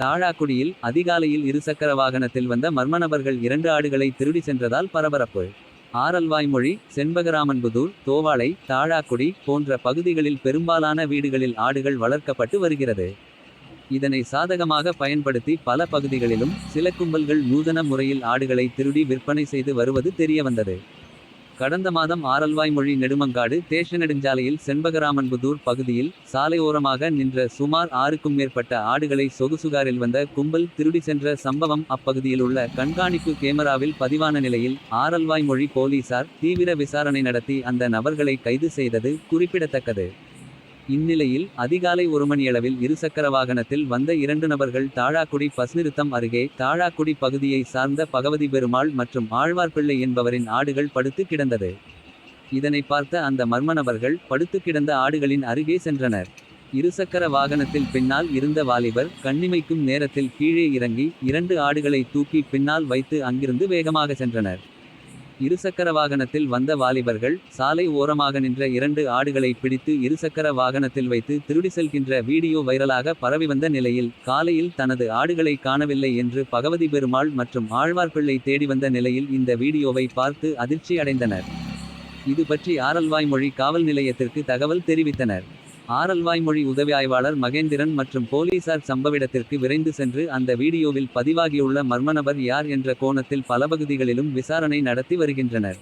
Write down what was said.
தாழாக்குடியில் அதிகாலையில் இருசக்கர வாகனத்தில் வந்த மர்ம நபர்கள் இரண்டு ஆடுகளை திருடி சென்றதால் பரபரப்பு. ஆரல்வாய்மொழி செண்பகராமன்புதூர் தோவாளை தாழாக்குடி போன்ற பகுதிகளில் பெரும்பாலான வீடுகளில் ஆடுகள் வளர்க்கப்பட்டு வருகிறது. இதனை சாதகமாக பயன்படுத்தி பல பகுதிகளிலும் சில கும்பல்கள் நூதன முறையில் ஆடுகளை திருடி விற்பனை செய்து வருவது தெரியவந்தது. கடந்த மாதம் ஆரல்வாய்மொழி நெடுமங்காடு தேஷ நெடுஞ்சாலையில் செண்பகராமன்புதூர் பகுதியில் சாலையோரமாக நின்ற சுமார் ஆறுக்கும் மேற்பட்ட ஆடுகளை சொகுசுகாரில் வந்த கும்பல் திருடி சென்ற சம்பவம் அப்பகுதியில் உள்ள கண்காணிப்பு கேமராவில் பதிவான நிலையில் ஆரல்வாய்மொழி போலீசார் தீவிர விசாரணை நடத்தி அந்த நபர்களை கைது செய்தது குறிப்பிடத்தக்கது. இந்நிலையில் அதிகாலை ஒரு மணியளவில் இருசக்கர வாகனத்தில் வந்த இரண்டு நபர்கள் தாழாக்குடி பஸ் நிறுத்தம் அருகே தாழாக்குடி பகுதியை சார்ந்த பகவதி பெருமாள் மற்றும் ஆழ்வார்பிள்ளை என்பவரின் ஆடுகள் படுத்து கிடந்தது. இதனை பார்த்த அந்த மர்ம நபர்கள் படுத்து கிடந்த ஆடுகளின் அருகே சென்றனர். இருசக்கர வாகனத்தில் பின்னால் இருந்த வாலிபர் கண்ணிமைக்கும் நேரத்தில் கீழே இறங்கி இரண்டு ஆடுகளை தூக்கி பின்னால் வைத்து அங்கிருந்து வேகமாக சென்றனர். இருசக்கர வாகனத்தில் வந்த வாலிபர்கள் சாலை ஓரமாக நின்ற இரண்டு ஆடுகளை பிடித்து இருசக்கர வாகனத்தில் வைத்து திருடி செல்கின்ற வீடியோ வைரலாக பரவி வந்த நிலையில் காலையில் தனது ஆடுகளை காணவில்லை என்று பகவதி பெருமாள் மற்றும் ஆழ்வார்பிள்ளை தேடி வந்த நிலையில் இந்த வீடியோவை பார்த்து அதிர்ச்சி அடைந்தனர் இது பற்றி ஆரல்வாய்மொழி காவல் நிலையத்திற்கு தகவல் தெரிவித்தனர். ஆரல்வாய்மொழி உதவி ஆய்வாளர் மகேந்திரன் மற்றும் போலீசார் சம்பவிடத்திற்கு விரைந்து சென்று அந்த வீடியோவில் பதிவாகியுள்ள மர்மநபர் யார் என்ற கோணத்தில் பல பகுதிகளிலும் விசாரணை நடத்தி வருகின்றனர்.